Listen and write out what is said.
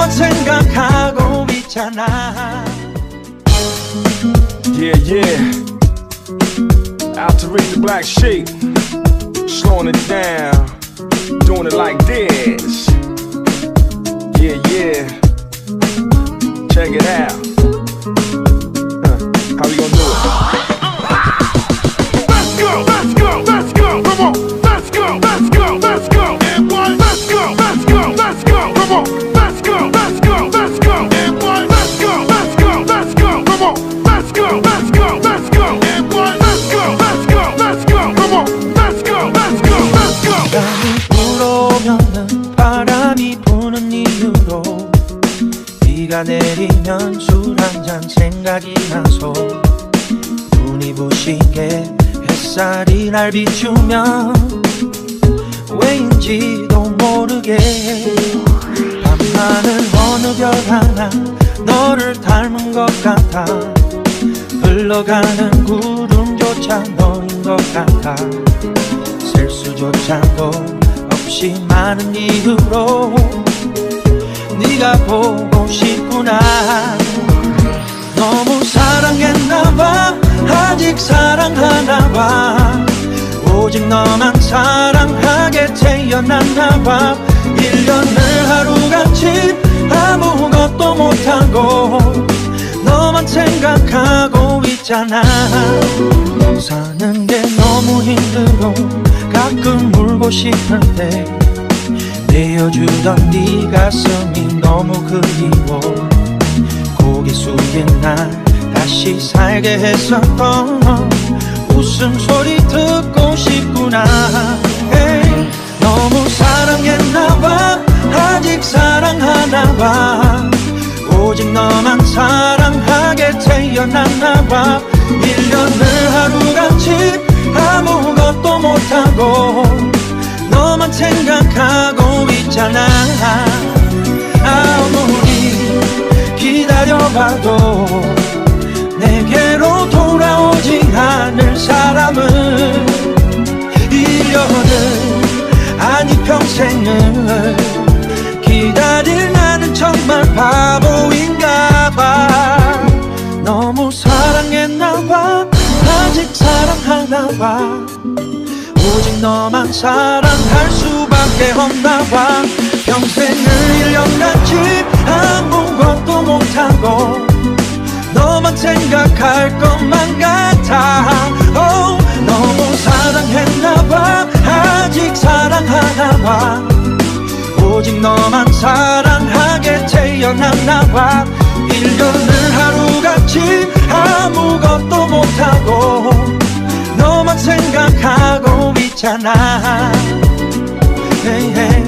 너만 생각하고 있잖아 Yeah, yeah. Out to read the black sheep. Slowing it down. Doing it like this. Yeah, yeah. Check it out. Huh, How we gonna do it? Let's go, let's go, let's go, come on, let's go, let's go, let's go, 부는 이유로 비가 내리면 술 한 잔 생각이 나서 눈이 부시게 햇살이 날 비추면 왜인지도 모르게 밤하늘 어느 별 하나 너를 닮은 것 같아 흘러가는 구름조차 너인 것 같아 셀 수조차도 없이 많은 이유로 네가 보고 싶구나. 너무 사랑했나봐. 아직 사랑하나봐. 오직 너만 사랑하게 태어났나봐. 1년을 하루같이 아무것도 못하고 너만 생각하고 있잖아. 사는 게 너무 힘들어. 가끔 싶을 때 내어주던 네 가슴이 너무 그리워. 고개 숙인 날 다시 살게 했었던 웃음소리 듣고 싶구나. 에이, 너무 사랑했나봐. 아직 사랑하나봐. 오직 너만 사랑하게 태어났나봐. 1년을 하루같이 아무것도 못하고 생각하고 있잖아. 아무리 기다려봐도 내게로 돌아오지 않을 사람은 1년을 아니 평생을 기다릴 나는 정말 바보인가 봐. 너무 사랑했나 봐. 아직 사랑하나봐. 오직 너만 사랑할 수밖에 없나 봐. 평생을 1년같이 아무것도 못하고 너만 생각할 것만 같아. Oh, 너무 사랑했나 봐. 아직 사랑하나 봐. 오직 너만 사랑하게 태어났나 봐. 1년을 하루같이 아무것도 못하고 너만 생각하고 있잖아 hey, hey.